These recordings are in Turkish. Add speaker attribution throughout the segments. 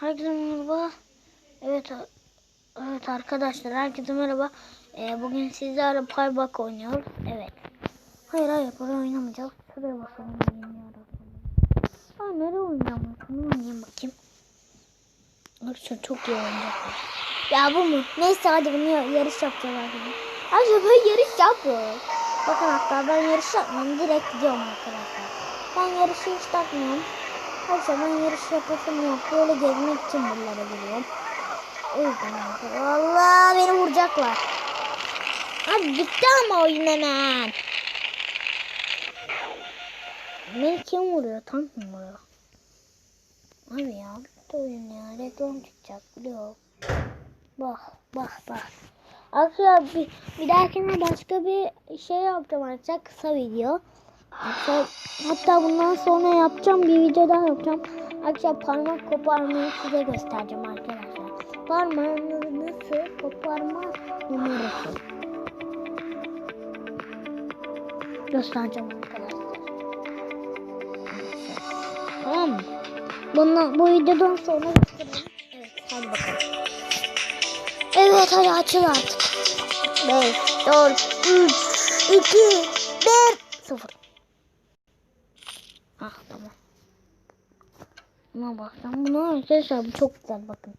Speaker 1: Herkese merhaba. Evet, evet arkadaşlar herkese merhaba. Ee, bugün sizlerle Paybak oynuyoruz. Evet. Hayır hayır buraya oynamayacağız. Şuraya. Oynuyoruz. Aa nereye oynayalım? Şunu oynayayım bakayım. Arkadaşlar çok iyi oynayacaklar. Ya bu mu? Neyse hadi bunu ya- yarış yapacağız arkadaşlar. Ben yarış yapmıyorum. Bakın hatta ben yarış yapmıyorum. Direkt gidiyorum arkadaşlar. Ben yarışı hiç takmıyorum. Arkadaşlar ben yarış yapasım yok. Böyle gezmek için buralara giriyorum. O yüzden. Valla beni vuracaklar. Abi bitti ama oyun hemen. Beni kim vuruyor? Tank mı vuruyor? Abi ya bitti oyun ya. Reklam çıkacak biliyor. Bak bak bak. Arkadaşlar bir, bir dahakine başka bir şey yapacağım arkadaşlar. Kısa video. Hatta, hatta bundan sonra yapacağım bir video daha yapacağım. Arkadaşlar parmak koparmayı size göstereceğim arkadaşlar. Parmağınızı nasıl koparma numarası. Göstereceğim arkadaşlar. Tamam mı? Bundan, bu videodan sonra göstereceğim. Evet hadi bakalım. Evet hadi açıl artık. 5, 4, 3, 2, 1, 0. Ah tamam. Buna bakacağım. Buna arkadaşlar bu çok güzel bakın.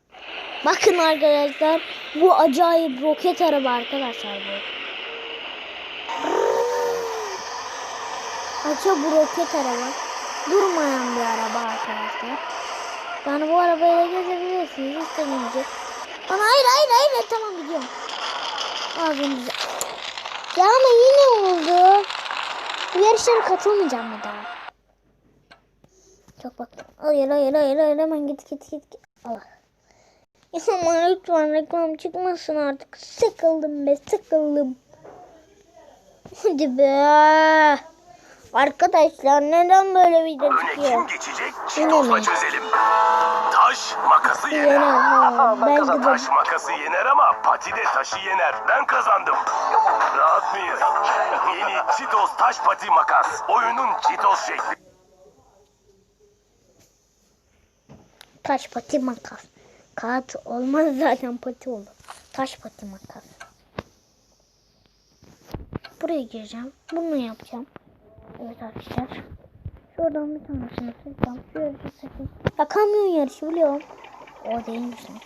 Speaker 1: Bakın arkadaşlar. Bu acayip roket araba arkadaşlar bu. Açıyor bu roket araba. Durmayan bir araba arkadaşlar. Yani bu arabayla gezebilirsiniz istediğince. Ama hayır hayır hayır tamam gidiyorum. Ağzınıza. Ya ama yine oldu. Bu yarışlara katılmayacağım bir daha. Çok bak. Hayır hayır hayır hayır hemen git git git. git. Allah. İnsanlar lütfen reklam çıkmasın artık. Sıkıldım be sıkıldım. Hadi be. Arkadaşlar neden böyle video çıkıyor?
Speaker 2: geçecek?
Speaker 1: Mi?
Speaker 2: çözelim. Taş makası
Speaker 1: Yener,
Speaker 2: yener.
Speaker 1: ha, ben
Speaker 2: Taş
Speaker 1: gidelim.
Speaker 2: makası yener ama pati de taşı yener. Ben kazandım. Rahat mıyız? Yeni Çitos taş pati makas. Oyunun Çitos şekli.
Speaker 1: Taş pati makas. Kağıt olmaz zaten pati olur. Taş pati makas. Buraya gireceğim. Bunu yapacağım. Evet arkadaşlar. Şuradan bir tanesini seçeceğim. Şöyle bir seçeyim. Ya kamyon yarışı biliyorum. O değilmiş lan.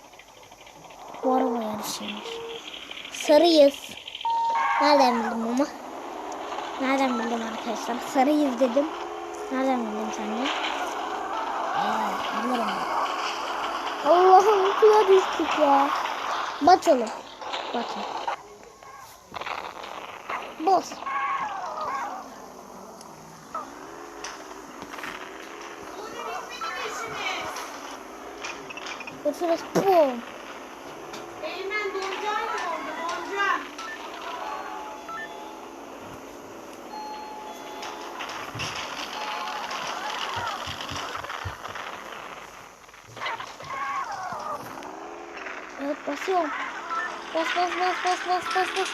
Speaker 1: Bu araba yarışıymış. Sarıyız. Nereden bildim ama? Nereden bildim arkadaşlar? Sarıyız dedim. Nereden bildim sen de? Evet, bilirim ben. Allah'ım suya düştük ya. Bat oğlum. Batın. Bas. Götürürüz. Pum. Basıyorum. Bas bas bas bas bas bas bas.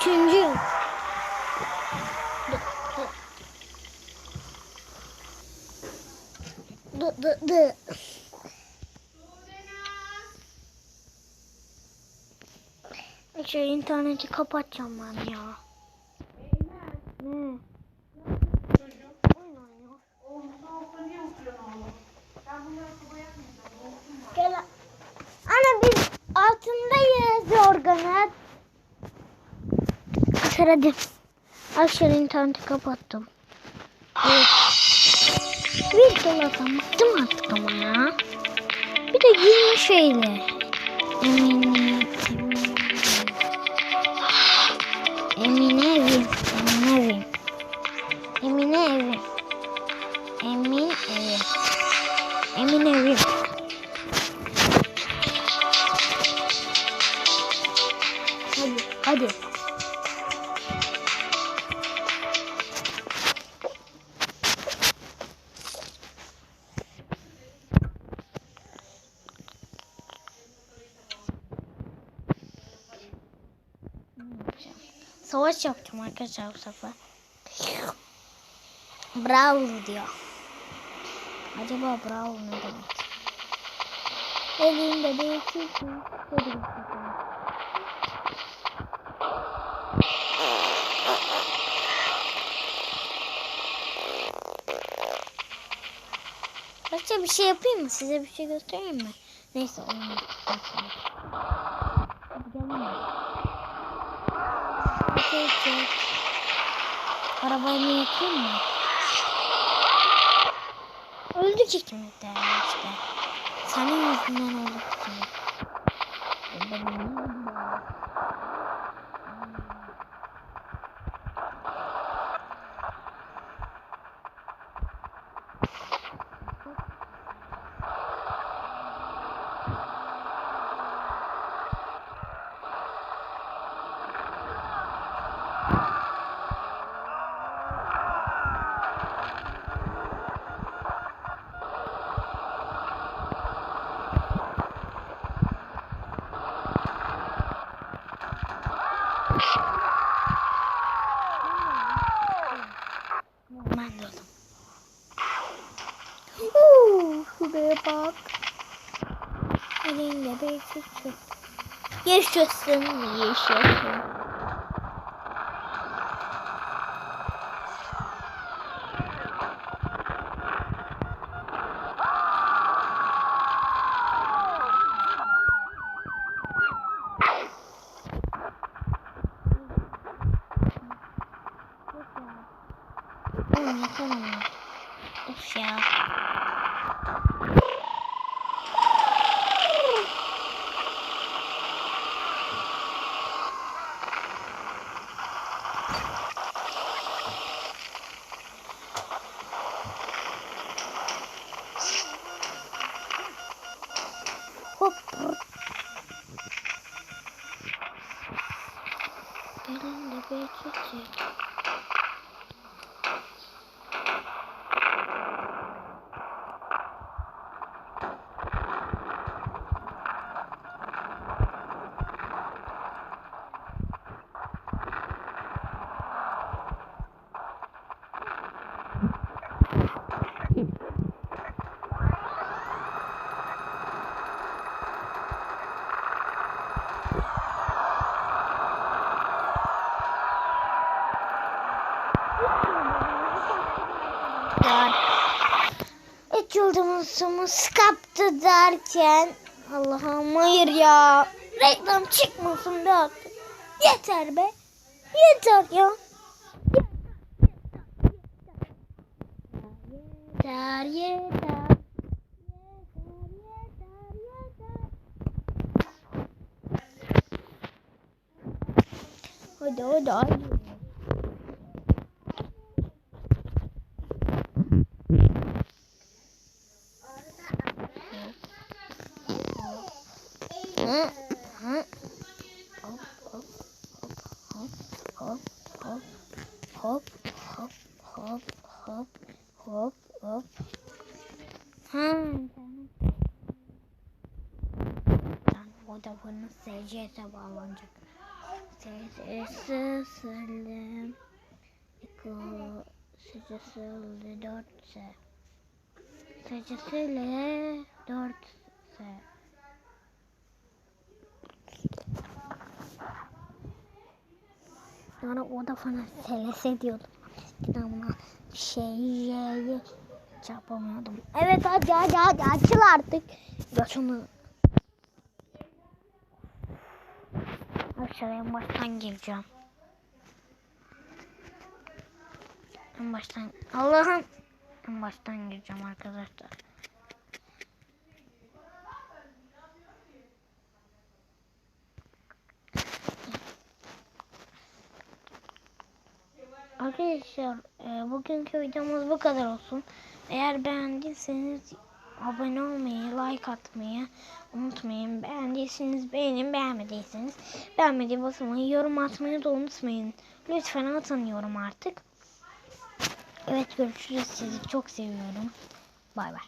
Speaker 1: Üçüncü. Dı dı dı. Şu interneti kapatacağım ben ya. Ne? Gel. Ana biz altındayız yorganın. Aşağı hadi. Aşağı interneti kapattım. Bir dolasam bıktım artık ama ya. Bir de Şöyle girme şöyle. Emine, Emine evim. Emine evim. Emine evim. Emin evim. Emin evim. Savaş yapacağım arkadaşlar bu sefer. Bravo diyor. Acaba bravo ne demek? Elinde çiçek. Hadi bakalım. Başka bir şey yapayım mı? Size bir şey göstereyim mi? Neyse onu Hadi okey. Arabayı mı yakayım mı? Öldük ikimiz de işte. Senin yüzünden olduk ikimiz. Ben de oldum. Uuu, şuraya bak. Elinde bir küçük. Yaşasın, yaşasın. Baby. Allah'ım hayır ya. Reklam çıkmasın be artık. Yeter be. Yeter ya. Yeter yeter. Hadi hadi hadi. hop hop hop. Ha Ben bu da tamam. Vodafone'un SCS'e bağlanacak. SCS'e sırlı. Eko SCS'e 4 S. SCS'e 4 S. Sonra Vodafone'a SLS diyordum. Ama şeyi yapamıyordum. Evet hadi hadi hadi açıl artık. Şunu. Aşağıya en baştan gireceğim. En baştan. Allah'ım. En baştan gireceğim arkadaşlar. Arkadaşlar e, bugünkü videomuz bu kadar olsun. Eğer beğendiyseniz abone olmayı, like atmayı unutmayın. Beğendiyseniz beğenin, beğenmediyseniz beğenmediği basmayı, yorum atmayı da unutmayın. Lütfen atın yorum artık. Evet görüşürüz. Sizi çok seviyorum. Bay bay.